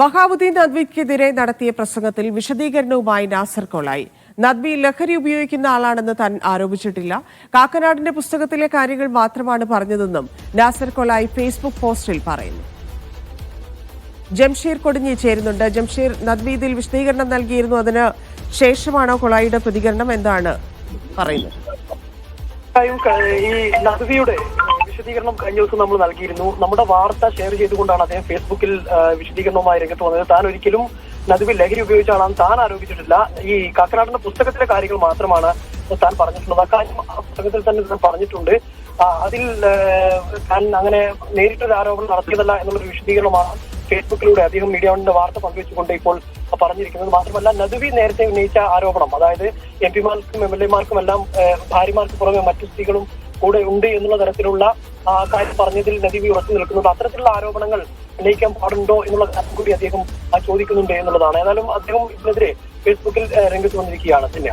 വഹാബുദ്ദീൻ നദ്വിക്കെതിരെ നടത്തിയ പ്രസംഗത്തിൽ വിശദീകരണവുമായി നാസർ കോളായി. നദ്വി ലഹരി ഉപയോഗിക്കുന്ന ആളാണെന്ന് താൻ ആരോപിച്ചിട്ടില്ല. കാക്കനാടിന്റെ പുസ്തകത്തിലെ കാര്യങ്ങൾ മാത്രമാണ് പറഞ്ഞതെന്നും നാസർ കോളായി ഫേസ്ബുക്ക് പോസ്റ്റിൽ പറയുന്നു. ജംഷീർ കൊടിഞ്ഞി ചേരുന്നുണ്ട്. ജംഷീർ നദ്വി ഇതിൽ വിശദീകരണം നൽകിയിരുന്നു. അതിന് ശേഷമാണോ കൊളായിയുടെ പ്രതികരണം? എന്താണ് പറയുന്നത്? ഈ നദ്വിയുടെ വിശദീകരണം കഴിഞ്ഞ ദിവസം നമ്മൾ നൽകിയിരുന്നു. നമ്മുടെ വാർത്ത ഷെയർ ചെയ്തുകൊണ്ടാണ് അദ്ദേഹം ഫേസ്ബുക്കിൽ വിശദീകരണവുമായി രംഗത്ത് വന്നത്. താൻ ഒരിക്കലും നദുവിൽ ലഹരി ഉപയോഗിച്ചാണ് താൻ ആരോപിച്ചിട്ടില്ല. ഈ കാക്കനാടിന്റെ പുസ്തകത്തിലെ കാര്യങ്ങൾ മാത്രമാണ് താൻ പറഞ്ഞിട്ടുള്ളത്. ആ പുസ്തകത്തിൽ തന്നെ താൻ പറഞ്ഞിട്ടുണ്ട്. അതിൽ താൻ അങ്ങനെ നേരിട്ടൊരു ആരോപണം നടത്തിയതല്ല എന്നുള്ളൊരു വിശദീകരണമാണ് ഫേസ്ബുക്കിലൂടെ അദ്ദേഹം മീഡിയ വണ്ണിന്റെ വാർത്ത പങ്കുവെച്ചുകൊണ്ട് ഇപ്പോൾ പറഞ്ഞിരിക്കുന്നത്. മാത്രമല്ല നദുവി നേരത്തെ ഉന്നയിച്ച ആരോപണം അതായത് എം പിമാർക്കും എം എൽ എമാർക്കും എല്ലാം ഭാര്യമാർക്ക് പുറമെ മറ്റു സ്ത്രീകളും കൂടെ ഉണ്ട് എന്നുള്ള തരത്തിലുള്ള കാര്യം പറഞ്ഞതിൽ നദീവി ഉറച്ചു നിൽക്കുന്നുണ്ട് അത്തരത്തിലുള്ള ആരോപണങ്ങൾ ഉന്നയിക്കാൻ പാടുണ്ടോ എന്നുള്ള കാര്യം കൂടി അദ്ദേഹം ചോദിക്കുന്നുണ്ട് എന്നുള്ളതാണ്. ഏതായാലും അദ്ദേഹം ഇതിനെതിരെ ഫേസ്ബുക്കിൽ രംഗത്ത് വന്നിരിക്കുകയാണ്. പിന്നെ